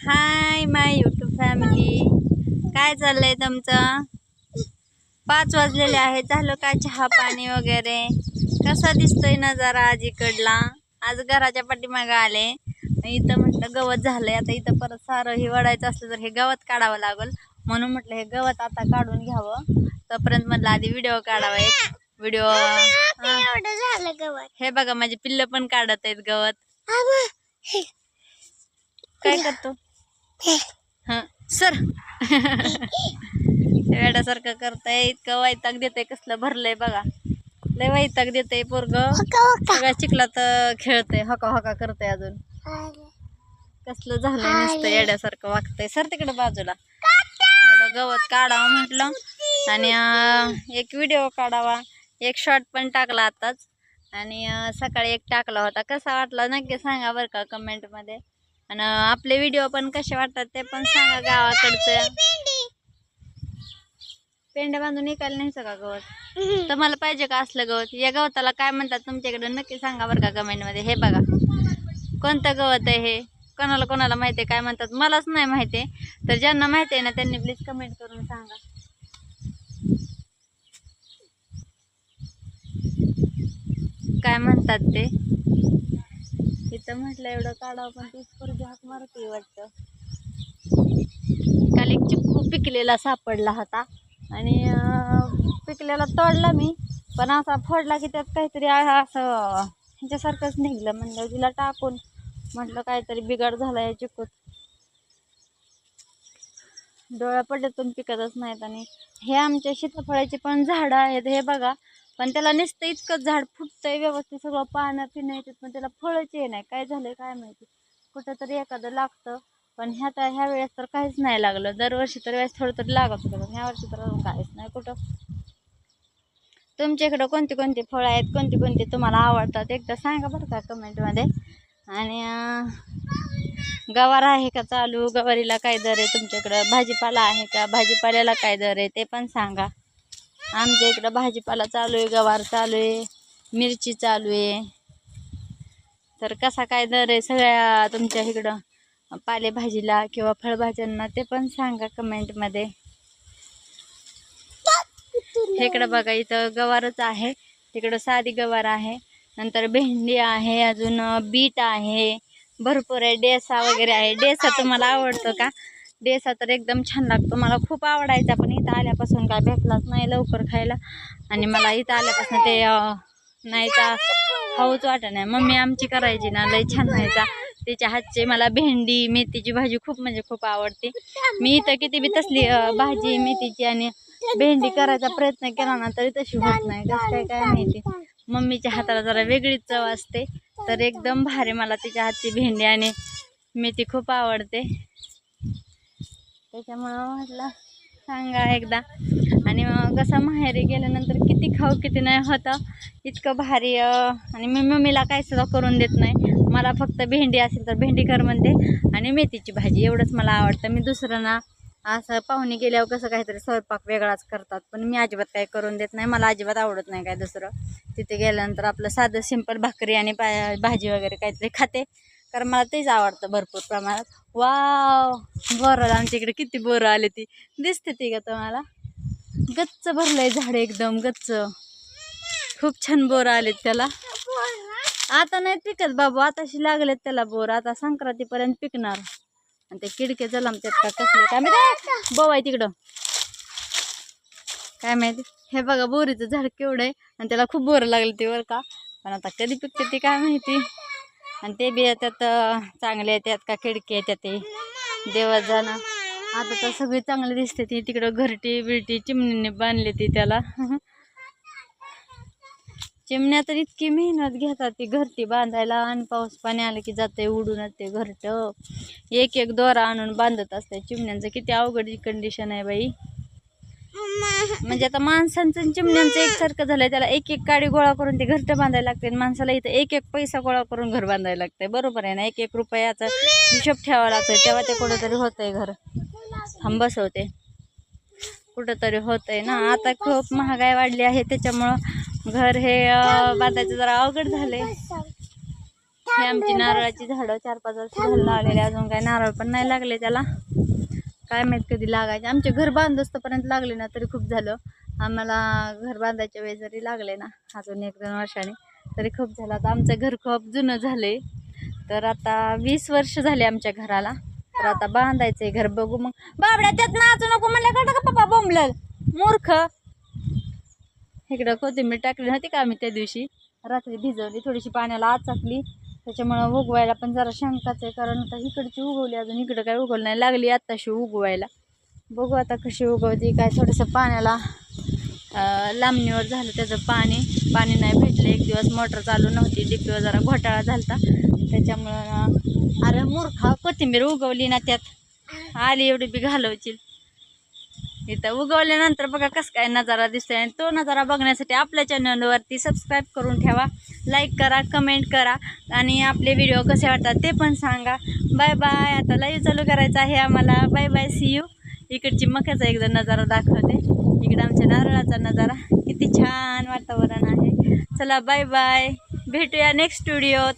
Hi my YouTube family काय चाललंय तुमचं? पाच वाजलेले आहे झालं का चहा पाणी वगैरे? कसा दिसतोय नजारा आज इकडला आज घराच्या पाठीमागं आले. इथं म्हटलं गवत झालंय. आता इथं परत सारं हे वडायचं असलं तर हे गवत काढावं लागल. म्हणून म्हटलं हे गवत आता काढून घ्यावं. तोपर्यंत म्हटलं आधी व्हिडिओ काढावा. एक व्हिडिओ एवढं झालं गवत हे बघा माझे पिल्ल पण काढत आहेत गवत. काय करतो? हा सर. वेड्यासारखं करताय इतकं वैताग देतय कसलं भरलंय बघा. लय वैताग देतय पोरग. सगळ्या चिखलात खेळतय हका हका करतय अजून. कसलं झालंय नुसतं येड्यासारखं वागतंय. सर तिकडे बाजूला. एवढं गवत काढावं म्हटलं. आणि एक व्हिडिओ काढावा. एक शॉर्ट पण टाकला आताच. आणि सकाळी एक टाकला होता. कसा वाटला? नक्की सांगा बरं का कमेंटमध्ये आणि आपले व्हिडिओ पण कसे वाटतात ते पण सांगा गावाकडचं. पेंड्या बांधून निकाल नाही का गवत. तुम्हाला पाहिजे का असलं गवत? या गवताला काय म्हणतात तुमच्याकडे? नक्की सांगा बरं का कमेंटमध्ये हे बघा. कोणतं गवत आहे हे? कोणाला कोणाला माहिती आहे? काय म्हणतात? मलाच नाही माहिती आहे. तर ज्यांना माहिती आहे ना त्यांनी प्लीज कमेंट करून सांगा. काय म्हणतात ते? तिथं म्हटलं एवढं काढावं पण तीच पोरगी हाक मारते वाटतं. काल एक चिक्कू पिकलेला सापडला होता आणि पिकलेला तोडला मी पण असा फोडला की त्यात काहीतरी असं ह्याच्यासारखंच निघलं म्हणलं तिला टाकून म्हटलं काहीतरी बिघाड झाला या चिकूत डोळ्या पडल्यातून पिकतच नाहीत आणि हे आमच्या सीताफळाची पण झाडं आहेत हे बघा. पण त्याला नुसतं इतकं झाड फुटतंय व्यवस्थित सगळं पानं पिणं येतात पण त्याला फळच ये नाही. काय झालंय काय माहिती? कुठं तरी एखादं लागतं. पण ह्या तर ह्या वेळेस तर काहीच नाही लागलं. दरवर्षी तर वेळेस थोडं तरी लागत होतं पण ह्या वर्षी तर काहीच नाही कुठं. तुमच्या इकडं कोणती कोणती फळं आहेत? कोणती कोणती तुम्हाला आवडतात? एकदा सांगा बरं का कमेंटमध्ये. आणि गवार आहे का चालू? गवारीला काय दर आहे तुमच्याकडं? भाजीपाला आहे का? भाजीपाल्याला काय दर आहे? ते पण सांगा. आमच्या इकडं भाजीपाला चालू आहे गवार चालू आहे मिरची चालू आहे. तर कसा काय दर आहे सगळ्या तुमच्या इकडं? पालेभाजीला किंवा फळभाज्यांना ते पण सांगा कमेंटमध्ये. इकडं बघा इथं गवारच आहे. तिकडं साधी गवार आहे. नंतर भेंडी आहे अजून बीट आहे. भरपूर आहे डेसा वगैरे आहे. डेसा तुम्हाला आवडतो का? डेसा तर एकदम छान लागतो. मला खूप आवडायचा पण इथं आल्यापासून काय भेटलाच नाही लवकर खायला. आणि मला इथं आल्यापासून ते नाही तर खाऊच वाटत नाही. मम्मी आमची करायची ना लय छान व्हायचा. तिच्या हातची मला भेंडी मेथीची भाजी खूप म्हणजे खूप आवडते. मी इथं किती बी तसली भाजी मेथीची आणि भेंडी करायचा प्रयत्न केला ना तरी तशी होत नाही. कसं काय काय माहिती. मम्मीच्या हाताला जरा वेगळीच चव असते. तर एकदम भारी मला तिच्या हातची भेंडी आणि मेथी खूप आवडते. त्याच्यामुळं म्हटलं सांगा एकदा. आणि मग कसं माहेरी गेल्यानंतर किती खाऊ किती नाही होतं. इतकं भारी आणि मी मम्मीला काय सुद्धा करून देत नाही. मला फक्त भेंडी असेल तर भेंडी कर म्हणते. आणि मेथीची भाजी एवढंच मला आवडतं. मी दुसरं ना असं पाहुणे गेल्यावर कसं काहीतरी स्वयंपाक वेगळाच करतात. पण मी अजिबात काही करून देत नाही. मला अजिबात आवडत नाही काय दुसरं. तिथे गेल्यानंतर आपलं साधं सिंपल भाकरी आणि भाजी वगैरे काहीतरी खाते. कारण मला तेच आवडतं भरपूर प्रमाणात. वाव बोरं आमच्या इकडे किती बोरं आले ती. दिसते ती का तुम्हाला? गच्च भरलंय झाड एकदम गच्च. खूप छान बोरं आलेत त्याला. आता नाही पिकत बाबू आताशी लागलेत त्याला बोर. आता संक्रांतीपर्यंत पिकणार. आणि ते किडके जलमतात का कसले? काय माहिती? बोव आहे तिकडं. काय माहिती? हे बघा बोरीचं झाड केवढं आहे. आणि त्याला खूप बोरं लागले ते वर का? पण आता कधी पिकते ते काय माहिती? आणि ते बी येतात चांगले येतात का खिडकी येतात ते. देवात जाणं. आता तर सगळी चांगली दिसते ती. तिकडं घरटी बिरटी चिमणीने बांधली ती त्याला. चिमण्या तर इतकी मेहनत घेतात ती घरटी बांधायला. आणि पाऊस पाणी आलं की जाते उडूनच ते घरट. एक एक दोरा आणून बांधत असते चिमण्यांचं. किती अवघड कंडिशन आहे बाई. म्हणजे आता माणसांचं चिमण्यांचं एकसारखं झालंय. त्याला एक एक काडी गोळा करून ते घरटं बांधायला लागते माणसाला इथं एक एक पैसा गोळा करून घर बांधायला लागतंय. बरोबर आहे ना? एक एक रुपयाचा हिशोब ठेवावा लागतोय. तेव्हा ते कुठंतरी होतंय घर. थांबस बसवते. कुठंतरी होतंय ना? आता खूप महागाई वाढली आहे. त्याच्यामुळं घर हे बांधायचं जरा अवघड झालंय. हे आमची नारळाची झाडं चार पाच वर्ष झाड लावलेले. अजून काही नारळ पण नाही लागले त्याला. काय माहीत कधी लागायचे. आमचे घर बांधस्तोपर्यंत लागले ना तरी खूप झालं. आम्हाला घर बांधायच्या वेळेस जरी लागले ना अजून एक दोन वर्षाने तरी खूप झालं. आता आमचं घर खूप जुनं झालंय. तर आता वीस वर्ष झाले आमच्या घराला. तर आता बांधायचंय घर. बघू मग. बाबड्या त्यात नाचू नको म्हणलं. कळतं का पप्पा बोंबलं मूर्ख. इकडं कोथिंबीर टाकली नव्हती का आम्ही त्या दिवशी? रात्री भिजवली थोडीशी पाण्याला आचाकली. त्याच्यामुळं उगवायला पण जरा शंकाच आहे. कारण आता इकडची उगवली अजून इकडं काय उगवलं नाही. लागली आत्ताशी उगवायला. बघू आता कशी उगवती. काय थोडंसं पाण्याला लांबणीवर झालं त्याचं पाणी. पाणी नाही भेटलं. एक दिवस मोटर चालू नव्हती. डीपीवर जरा घोटाळा झाला त्याच्यामुळं अरे मूर्खा कोथिंबीर उगवली ना त्यात. आली एवढी बी घालवची इथं उगवल्यानंतर बघा कसं काय नजारा दिसतोय. आणि तो नजारा बघण्यासाठी आपल्या चॅनलवरती सबस्क्राईब करून ठेवा. लाईक करा कमेंट करा आणि आपले व्हिडिओ कसे वाटतात ते पण सांगा. बाय बाय आता लाईव्ह चालू करायचं आहे आम्हाला. बाय बाय सी यू इकडची मक्याचा एकदा नजारा दाखवते. इकडं आमच्या नारळाचा नजारा. किती छान वातावरण आहे. चला बाय बाय भेटूया नेक्स्ट स्टुडिओत